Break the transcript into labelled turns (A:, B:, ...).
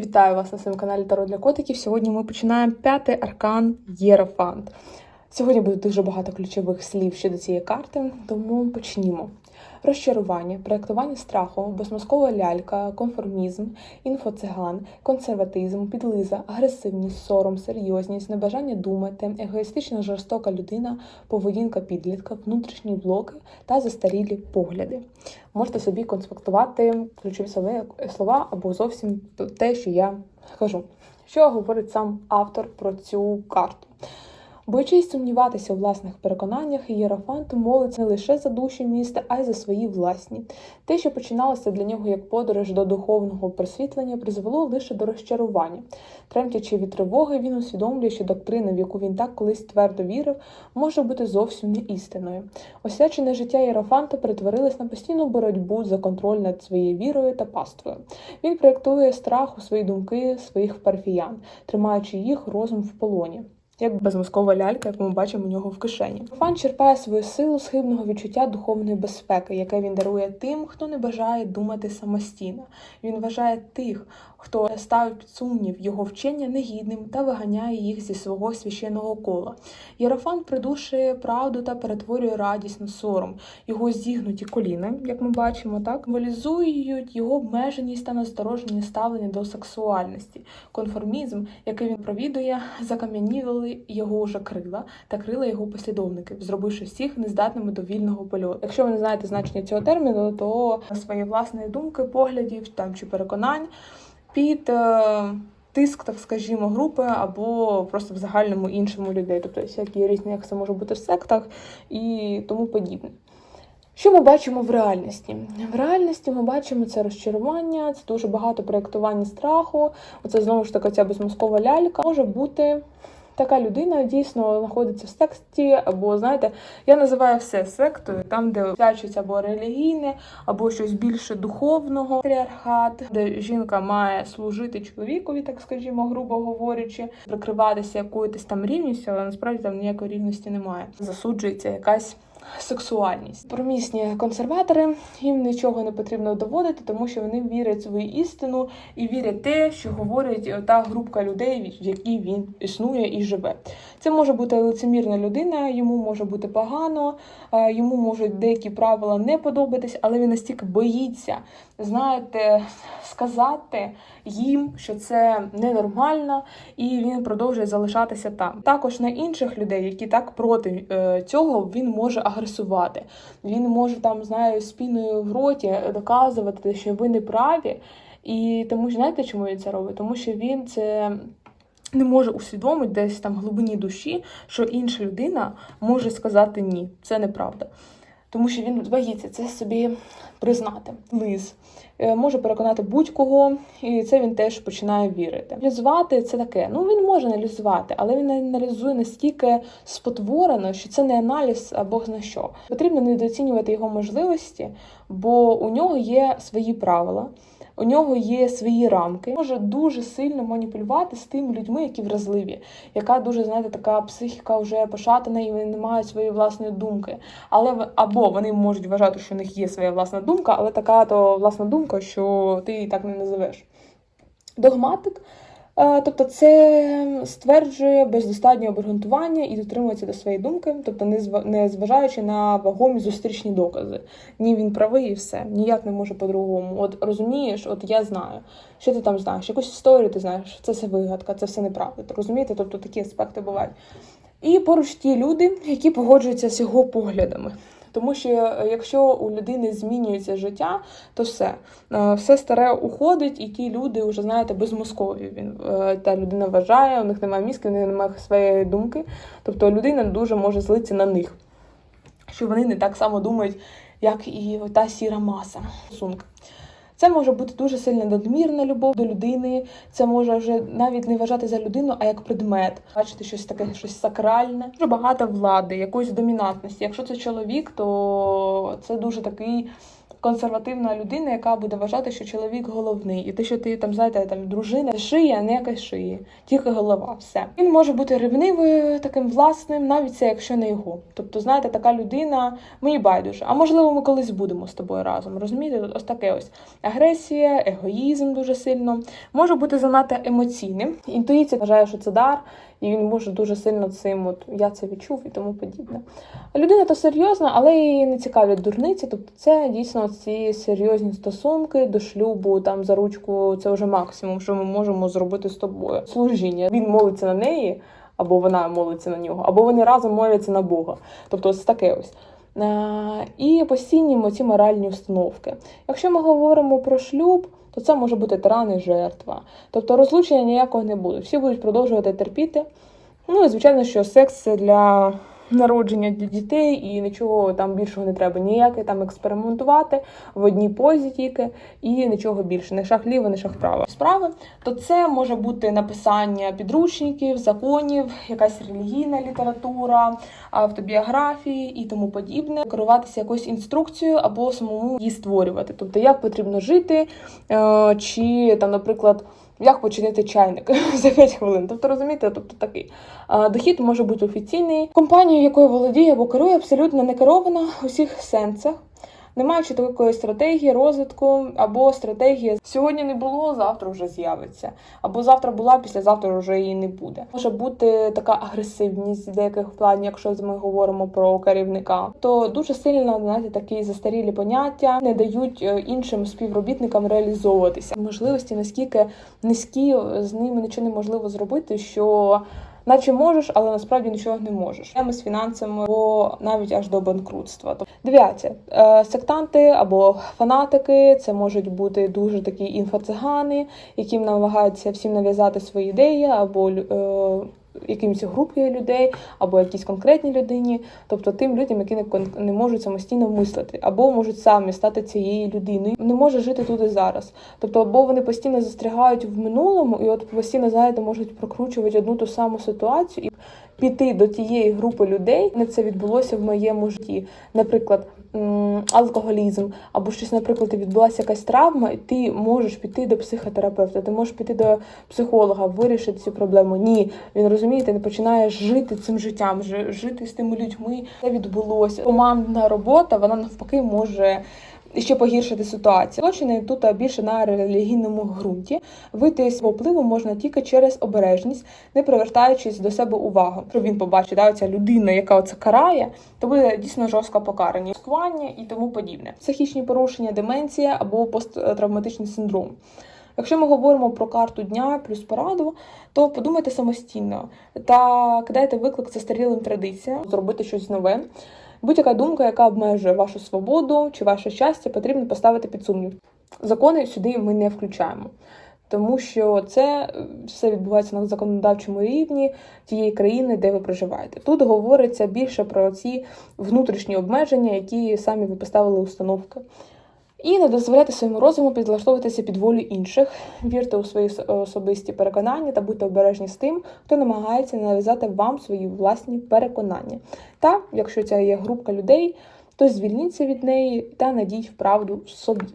A: Вітаю вас на своєму каналі Таро для котиків. Сьогодні ми починаємо п'ятий аркан Єрофант. Сьогодні буде дуже багато ключових слів щодо цієї карти, тому почнімо. Розчарування, проєктування страху, безмозкова лялька, конформізм, інфоциган, консерватизм, підлиза, агресивність, сором, серйозність, небажання думати, егоїстична жорстока людина, поведінка підлітка, внутрішні блоки та застарілі погляди. Можете собі конспектувати ключові слова або зовсім те, що я кажу. Що говорить сам автор про цю карту? Боючись сумніватися у власних переконаннях, Єрофант молиться не лише за душі міста, а й за свої власні. Те, що починалося для нього як подорож до духовного просвітлення, призвело лише до розчарування. Тремтячи від тривоги, він усвідомлює, що доктрина, в яку він так колись твердо вірив, може бути зовсім не істиною. Освячене життя Єрофанта перетворилось на постійну боротьбу за контроль над своєю вірою та паствою. Він проєктує страх у свої думки своїх парфіян, тримаючи їх розум в полоні. Як безмозкова лялька, як ми бачимо у нього в кишені. Фан черпає свою силу з хибного відчуття духовної безпеки, яке він дарує тим, хто не бажає думати самостійно. Він вважає тих, хто ставить під сумнів його вчення негідним та виганяє їх зі свого священного кола. Єрофант придушує правду та перетворює радість на сором. Його зігнуті коліна, як ми бачимо, так символізують його обмеженість та настороження ставлення до сексуальності. Конформізм, який він провідує, його вже крила та крила його послідовників, зробивши всіх нездатними до вільного польоту. Якщо ви не знаєте значення цього терміну, то свої власні думки, поглядів там чи переконань під. е, Тиск, так скажімо, групи або просто в загальному іншому людей, тобто всякі різні, як це може бути в сектах і тому подібне. Що ми бачимо в реальності? В реальності ми бачимо це розчарування, це дуже багато проєктування страху. Оце знову ж таки ця безмозкова лялька. Може бути така людина дійсно знаходиться в секті, або знаєте, я називаю все сектою, там, де свячується або релігійне, або щось більше духовного патріархат, де жінка має служити чоловікові, так скажімо, грубо говорячи, прикриватися якоюсь там рівністю, але насправді там ніякої рівності немає. Засуджується якась. Сексуальність промісні консерватори їм нічого не потрібно доводити, тому що вони вірять в свою істину і вірять те, що говорить та групка людей, в якій він існує і живе. Це може бути лицемірна людина, йому може бути погано, йому можуть деякі правила не подобатись, але він настільки боїться, знаєте, сказати їм, що це ненормально, і він продовжує залишатися там. Також на інших людей, які так проти е, цього, він може агресувати. Він може там, знаю, спіною в роті доказувати, що ви не праві. І тому що знаєте, чому він це робить? Тому що він це. Не може усвідомити десь там в глибині душі, що інша людина може сказати ні, це неправда. Тому що він боїться це собі признати. Лиз е, може переконати будь-кого, і це він теж починає вірити. Аналізувати це таке. Ну він може аналізувати, але він аналізує настільки спотворено, що це не аналіз, а Бог зна що. Потрібно недооцінювати його можливості, бо у нього є свої правила. У нього є свої рамки, може дуже сильно маніпулювати з тими людьми, які вразливі, яка дуже знаєте, така психіка вже пошатана, і вони не мають своєї власної думки. Але або вони можуть вважати, що в них є своя власна думка, але така то власна думка, що ти її так не називеш. Догматик. Тобто це стверджує без достатнього обґрунтування і дотримується до своєї думки, тобто не зважаючи на вагомі зустрічні докази. Ні, він правий і все. Ніяк не може по-другому. От розумієш, от я знаю, що ти там знаєш, якусь історію ти знаєш, це все вигадка, це все неправда. Розумієте? Тобто такі аспекти бувають. І поруч ті люди, які погоджуються з його поглядами. Тому що е, якщо у людини змінюється життя, то все. Е, Все старе уходить, і ті люди вже знаєте безмозкові. Він е, та людина вважає, у них немає мізки, у них немає своєї думки. Тобто людина дуже може злитися на них, що вони не так само думають, як і та сіра маса. Стосунки. Це може бути дуже сильна надмірна любов до людини. Це може вже навіть не вважати за людину, а як предмет. Бачити щось таке, щось сакральне. Дуже багато влади, якоїсь домінантності. Якщо це чоловік, то це дуже такий консервативна людина, яка буде вважати, що чоловік головний, і те, що ти там знаєте, там дружина, шия, не якась шиї, тільки голова. Все він може бути ревнивою, таким власним, навіть це якщо не його. Тобто, знаєте, така людина мені байдуже. А можливо, ми колись будемо з тобою разом. Розумієте? Ось таке ось агресія, егоїзм дуже сильно може бути занадто емоційним. Інтуїція вважає, що це дар, і він може дуже сильно цим, от я це відчув і тому подібне. Людина то серйозна, але її не цікавлять дурниці. Тобто, це дійсно ці серйозні стосунки до шлюбу, там за ручку, це вже максимум, що ми можемо зробити з тобою. Служіння. Він молиться на неї, або вона молиться на нього, або вони разом моляться на Бога. Тобто, ось таке ось. І постійні ці моральні установки. Якщо ми говоримо про шлюб, то це може бути тиран і жертва. Тобто розлучення ніякого не буде. Всі будуть продовжувати терпіти. Ну і звичайно, що секс для народження ді- дітей і нічого там більшого не треба. Ніяке там експериментувати в одній позі тільки і нічого більше. Не шаг ліво, не шаг вправо. Справи, то це може бути написання підручників, законів, якась релігійна література, автобіографії і тому подібне. Керуватися якоюсь інструкцією або самому її створювати. Тобто, як потрібно жити, е, чи там, наприклад. Як починити чайник за 5 хвилин? Тобто розумієте, тобто такий дохід може бути офіційний. Компанія, якою володіє або керує, абсолютно не керована у всіх сенсах. Не маючи такої стратегії розвитку або стратегії сьогодні не було, завтра вже з'явиться. Або завтра була, післязавтра вже її не буде. Може бути така агресивність деяких планів, якщо ми говоримо про керівника, то дуже сильно знаєте, такі застарілі поняття не дають е, іншим співробітникам реалізовуватися. Можливості наскільки низькі з ними нічого неможливо зробити, що наче можеш, але насправді нічого не можеш. Ми з фінансами або навіть аж до банкрутства. Тобто, Дев'яте сектанти або фанатики, це можуть бути дуже такі інфоцигани, яким намагаються всім нав'язати свої ідеї, або е, якимось групі людей, або якійсь конкретній людині, тобто тим людям, які не, не можуть самостійно мислити, або можуть самі стати цією людиною, не може жити тут і зараз. Тобто, або вони постійно застрягають в минулому, і от постійно знаєте, можуть прокручувати одну ту саму ситуацію і піти до тієї групи людей. Не це відбулося в моєму житті. Наприклад, алкоголізм, або щось, наприклад, відбулася якась травма, і ти можеш піти до психотерапевта, ти можеш піти до психолога, вирішити цю проблему. Ні, він розуміє, ти не починаєш жити цим життям, жити з тими людьми. Це відбулося. Командна робота, вона навпаки може. Ще погіршити ситуацію. Злочини тут більше на релігійному ґрунті. Вийти з впливу можна тільки через обережність, не привертаючись до себе увагу. Якщо він побачить, да, ця людина, яка оце карає, то буде дійсно жорстко покарання, Маскування і тому подібне. Психічні порушення, деменція або посттравматичний синдром. Якщо ми говоримо про карту дня плюс пораду, то подумайте самостійно та кидайте виклик застарілим традиціям, зробити щось нове. Будь-яка думка, яка обмежує вашу свободу чи ваше щастя, потрібно поставити під сумнів. Закони сюди ми не включаємо. Тому що це е, все відбувається на законодавчому рівні тієї країни, де ви проживаєте. Тут говориться більше про ці внутрішні обмеження, які самі ви поставили установки. І не дозволяйте своєму розуму підлаштовуватися під волю інших, вірте у свої особисті переконання та будьте обережні з тим, хто намагається нав'язати вам свої власні переконання. Та, якщо це є групка людей, то звільніться від неї та надіть в собі.